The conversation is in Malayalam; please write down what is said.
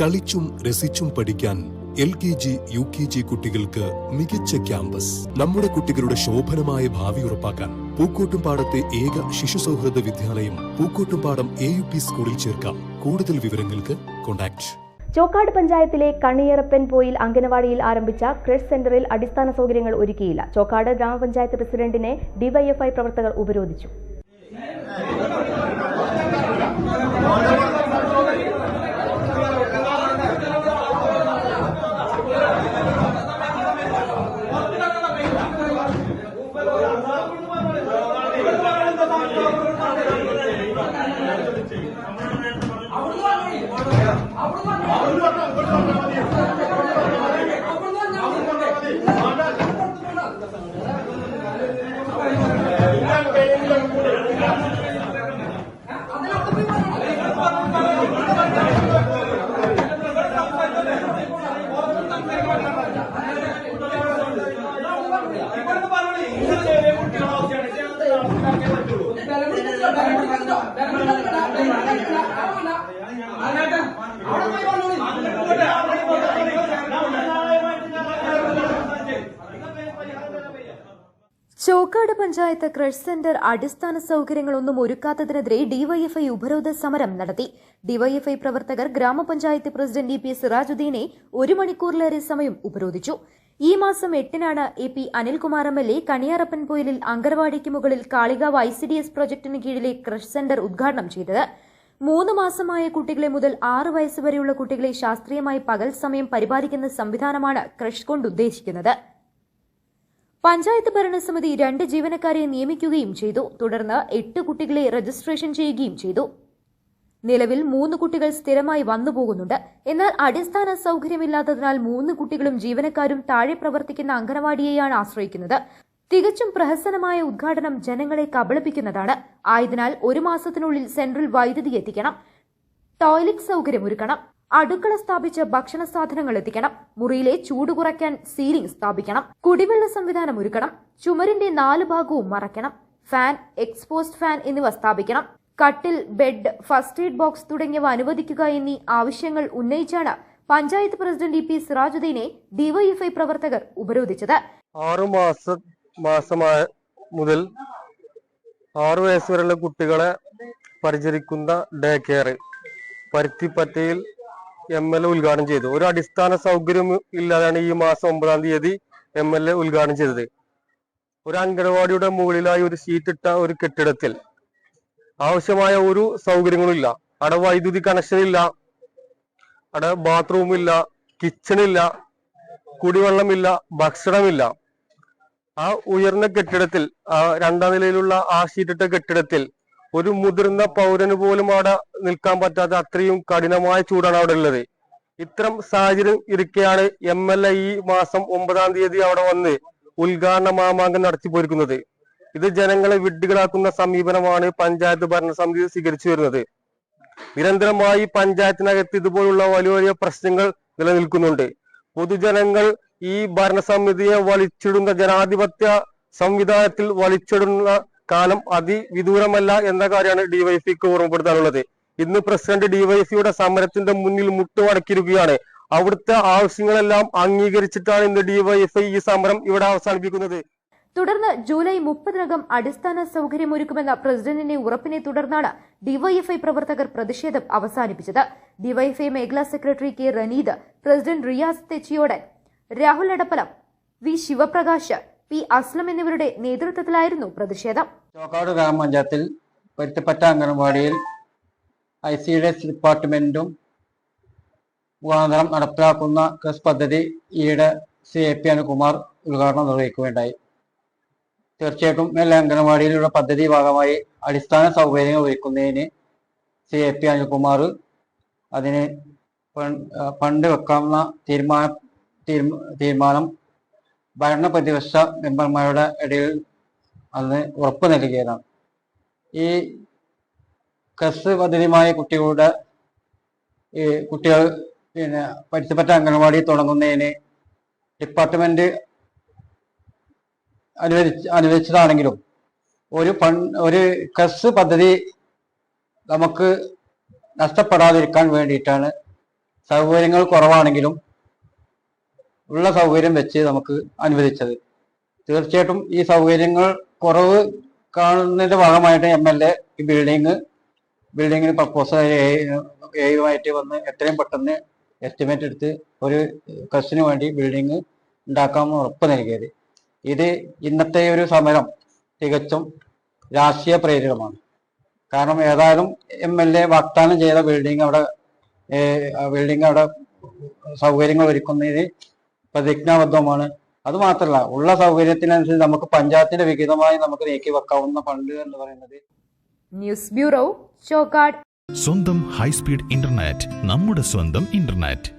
കളിച്ചും രസിച്ചും പഠിക്കാൻ L K G U K G കുട്ടികൾക്ക് മികച്ച ക്യാമ്പസ്. നമ്മുടെ കുട്ടികളുടെ ശോഭനമായ ഭാവി ഉറപ്പാക്കാൻ പൂക്കോട്ടുംപാടത്തെ ഏക ശിശു സൗഹൃദ വിദ്യാലയം പൂക്കോട്ടുംപാടം എ യു പി സ്കൂളിൽ ചേർക്കാം. കൂടുതൽ വിവരങ്ങൾക്ക് കോൺടാക്ട്. ചോക്കാട് പഞ്ചായത്തിലെ കണിയറപ്പൻ പോയിൽ അംഗനവാടിയിൽ ആരംഭിച്ച ക്രഷ് സെന്ററിൽ അടിസ്ഥാന സൗകര്യങ്ങൾ ഒരുക്കിയില്ല. ചോക്കാട് ഗ്രാമപഞ്ചായത്ത് പ്രസിഡന്റിനെ ഡിവൈഎഫ്ഐ പ്രവർത്തകർ ഉപരോധിച്ചു. പറ്റുള്ളൂ ചോക്കാട് പഞ്ചായത്ത് ക്രഷ് സെന്റർ അടിസ്ഥാന സൗകര്യങ്ങളൊന്നും ഒരുക്കാത്തതിനെതിരെ ഡിവൈഎഫ്ഐ ഉപരോധ സമരം നടത്തി. ഡിവൈഎഫ്ഐ പ്രവർത്തകർ ഗ്രാമപഞ്ചായത്ത് പ്രസിഡന്റ് ഇ പി സിറാജുദ്ദീനെ ഒരു മണിക്കൂറിലേറെ സമയം ഉപരോധിച്ചു. ഈ മാസം എട്ടിനാണ് A P Anilkumar M L A Kaniyarappan പോയിലിൽ അങ്കർവാടിക്ക് മുകളിൽ Kalikavu I C D S പ്രൊജക്ടിന് കീഴിലെ ക്രഷ് സെന്റർ ഉദ്ഘാടനം ചെയ്തത്. മൂന്ന് മാസമായ കുട്ടികളെ മുതൽ ആറ് വയസ്സുവരെയുള്ള കുട്ടികളെ ശാസ്ത്രീയമായി പകൽ സമയം പരിപാലിക്കുന്ന സംവിധാനമാണ് ക്രഷ് കൊണ്ട് ഉദ്ദേശിക്കുന്നത്. പഞ്ചായത്ത് ഭരണസമിതി രണ്ട് ജീവനക്കാരെ നിയമിക്കുകയും ചെയ്തു. തുടർന്ന് എട്ട് കുട്ടികളെ രജിസ്ട്രേഷൻ ചെയ്യുകയും ചെയ്തു. നിലവിൽ മൂന്ന് കുട്ടികൾ സ്ഥിരമായി വന്നുപോകുന്നുണ്ട് എന്നാൽ അടിസ്ഥാന സൗകര്യമില്ലാത്തതിനാൽ മൂന്ന് കുട്ടികളും ജീവനക്കാരും താഴെ പ്രവർത്തിക്കുന്ന അംഗനവാടിയെയാണ് ആശ്രയിക്കുന്നത്. തികച്ചും പ്രഹസനമായ ഉദ്ഘാടനം ജനങ്ങളെ കബളിപ്പിക്കുന്നതാണ്. ആയതിനാൽ ഒരു മാസത്തിനുള്ളിൽ സെൻട്രൽ വൈദ്യുതി എത്തിക്കണം. ടോയ്ലറ്റ് സൗകര്യം ഒരുക്കണം അടുക്കള സ്ഥാപിച്ച് ഭക്ഷണ സാധനങ്ങൾ എത്തിക്കണം. മുറിയിലെ ചൂട് കുറയ്ക്കാൻ സീലിംഗ് സ്ഥാപിക്കണം. കുടിവെള്ള സംവിധാനം ഒരുക്കണം. ചുമരിന്റെ നാല് ഭാഗവും മറയ്ക്കണം. ഫാൻ എക്സ്പോസ്ഡ് ഫാൻ എന്നിവ സ്ഥാപിക്കണം. കട്ടിൽ ബെഡ് ഫസ്റ്റ് എയ്ഡ് ബോക്സ് തുടങ്ങിയവ അനുവദിക്കുക എന്നീ ആവശ്യങ്ങൾ ഉന്നയിച്ചാണ് പഞ്ചായത്ത് പ്രസിഡന്റ് ഇ പി സിറാജുദ്ദീനെ ഡിവൈഎഫ്ഐ പ്രവർത്തകർ ഉപരോധിച്ചത്. ആറു മാസ മാസമായ മുതൽ ആറു വയസ്സ് വരെയുള്ള കുട്ടികളെ പരിചരിക്കുന്ന ഡേ കെയർ പരുത്തിപ്പറ്റയിൽ എം എൽ എ ഉദ്ഘാടനം ചെയ്തു. ഒരു അടിസ്ഥാന സൗകര്യം ഇല്ലാതെയാണ് ഈ മാസം ഒമ്പതാം തീയതി എം എൽ എ ഉദ്ഘാടനം ചെയ്തത്. ഒരു അംഗനവാടിയുടെ മുകളിലായി ഒരു സീറ്റ് ഇട്ട ഒരു കെട്ടിടത്തിൽ ആവശ്യമായ ഒരു സൗകര്യങ്ങളും ഇല്ല. അവിടെ വൈദ്യുതി കണക്ഷൻ ഇല്ല. അവിടെ ബാത്റൂം ഇല്ല കിച്ചൺ ഇല്ല കുടിവെള്ളമില്ല ഭക്ഷണമില്ല ആ ഉയർന്ന കെട്ടിടത്തിൽ രണ്ടാം നിലയിലുള്ള ആ ഷീറ്റിട്ട കെട്ടിടത്തിൽ ഒരു മുതിർന്ന പൗരന് പോലും അവിടെ നിൽക്കാൻ പറ്റാത്ത അത്രയും കഠിനമായ ചൂടാണ് അവിടെ ഉള്ളത്. ഇത്തരം സാഹചര്യം ഇരിക്കെയാണ് എം എൽ എ ഈ മാസം ഒമ്പതാം തീയതി അവിടെ വന്ന് ഉദ്ഘാടന മാമാങ്കം നടത്തി പോയിരിക്കുന്നത്. ഇത് ജനങ്ങളെ വിഡ്ഢികളാക്കുന്ന സമീപനമാണ് പഞ്ചായത്ത് ഭരണസമിതി സ്വീകരിച്ചു വരുന്നത്. നിരന്തരമായി പഞ്ചായത്തിനകത്ത് ഇതുപോലുള്ള വലിയ വലിയ പ്രശ്നങ്ങൾ നിലനിൽക്കുന്നുണ്ട്. പൊതുജനങ്ങൾ ഈ ഭരണസമിതിയെ വലിച്ചിടുന്ന ജനാധിപത്യ സംവിധാനത്തിൽ വലിച്ചിടുന്ന കാലം അതിവിദൂരമല്ല എന്ന കാര്യമാണ് ഡിവൈഎഫ്ഐക്ക് ഓർമ്മപ്പെടുത്താനുള്ളത്. ഇന്ന് പ്രസിഡന്റ് ഡിവൈഎഫ്ഐയുടെ സമരത്തിന്റെ മുന്നിൽ മുട്ടുമടക്കിയിരിക്കുകയാണ്. അവിടുത്തെ ആവശ്യങ്ങളെല്ലാം അംഗീകരിച്ചിട്ടാണ് ഇന്ന് ഡിവൈഎഫ്ഐ ഈ സമരം ഇവിടെ അവസാനിപ്പിക്കുന്നത്. തുടർന്ന് ജൂലൈ മുപ്പതിനകം അടിസ്ഥാന സൗകര്യമൊരുക്കുമെന്ന പ്രസിഡന്റിന്റെ ഉറപ്പിനെ തുടർന്നാണ് ഡിവൈഎഫ്ഐ പ്രവർത്തകർ പ്രതിഷേധം അവസാനിപ്പിച്ചത്. ഡിവൈഎഫ്ഐ മേഖലാ secretary K Raneed president Riyas Thechiyodan Rahul Adappalam V Sivaprakash P Aslam എന്നിവരുടെ നേതൃത്വത്തിലായിരുന്നു പ്രതിഷേധം. ചോക്കാട് ഗ്രാമപഞ്ചായത്തിൽ പൊരുത്തപ്പെട്ട അംഗൻവാടിയിൽ ഐ സി ഡി എസ് ഡിപ്പാർട്ട്മെന്റും മുഖാന്തരം നടപ്പിലാക്കുന്ന കേസ് പദ്ധതി ഈയിടെ സി എ പി അനുകുമാർ ഉദ്ഘാടനം നിർവഹിക്കുകയുണ്ടായി. തീർച്ചയായിട്ടും എല്ലാ അംഗനവാടിയിലുള്ള പദ്ധതി ഭാഗമായി അടിസ്ഥാന സൗകര്യങ്ങൾ ഒരുക്കുന്നതിന് സി എ പി അനിൽകുമാർ അതിന് ഫണ്ട് വെക്കാവുന്ന തീരുമാന തീരുമാനം ഭരണ പ്രതിപക്ഷ മെമ്പർമാരുടെ ഇടയിൽ അന്ന് ഉറപ്പ് നൽകിയതാണ്. ഈ കസ് പദ്ധതിയുമായ കുട്ടികളുടെ ഈ കുട്ടികൾ പിന്നെ പരിസരപ്പെട്ട അംഗനവാടി തുടങ്ങുന്നതിന് ഡിപ്പാർട്ട്മെന്റ് അനുവദിച്ച് അനുവദിച്ചതാണെങ്കിലും ഒരു പൺ ഒരു കസ് പദ്ധതി നമുക്ക് നഷ്ടപ്പെടാതിരിക്കാൻ വേണ്ടിയിട്ടാണ്. സൗകര്യങ്ങൾ കുറവാണെങ്കിലും ഉള്ള സൗകര്യം വെച്ച് നമുക്ക് അനുവദിച്ചത്. തീർച്ചയായിട്ടും ഈ സൗകര്യങ്ങൾ കുറവ് കാണുന്നതിന്റെ ഭാഗമായിട്ട് എം എൽ എ ഈ ബിൽഡിംഗ് ബിൽഡിങ്ങിന് പ്രപ്പോസൽ എയുമായിട്ട് വന്ന് എത്രയും പെട്ടെന്ന് എസ്റ്റിമേറ്റ് എടുത്ത് ഒരു കസ്റ്റിന് വേണ്ടി ബിൽഡിംഗ് ഉണ്ടാക്കാമെന്ന് ഉറപ്പ് നൽകിയത്. ഇത് ഇന്നത്തെ ഒരു സമരം തികച്ചും രാഷ്ട്രീയ പ്രേരിതമാണ്. കാരണം ഏതായാലും എം എൽ എ വാഗ്ദാനം ചെയ്ത ബിൽഡിംഗ് അവിടെ ബിൽഡിംഗ് അവിടെ സൗകര്യങ്ങൾ ഒരുക്കുന്നതിന് പ്രതിജ്ഞാബദ്ധമാണ്. അത് മാത്രല്ല ഉള്ള സൗകര്യത്തിനനുസരിച്ച് നമുക്ക് പഞ്ചായത്തിന്റെ വിഹിതമായി നമുക്ക് നീക്കി വെക്കാവുന്ന ഫണ്ട് എന്ന് പറയുന്നത്. News bureau Chokkad. സ്വന്തം ഹൈസ്പീഡ് ഇന്റർനെറ്റ് നമ്മുടെ സ്വന്തം ഇന്റർനെറ്റ്.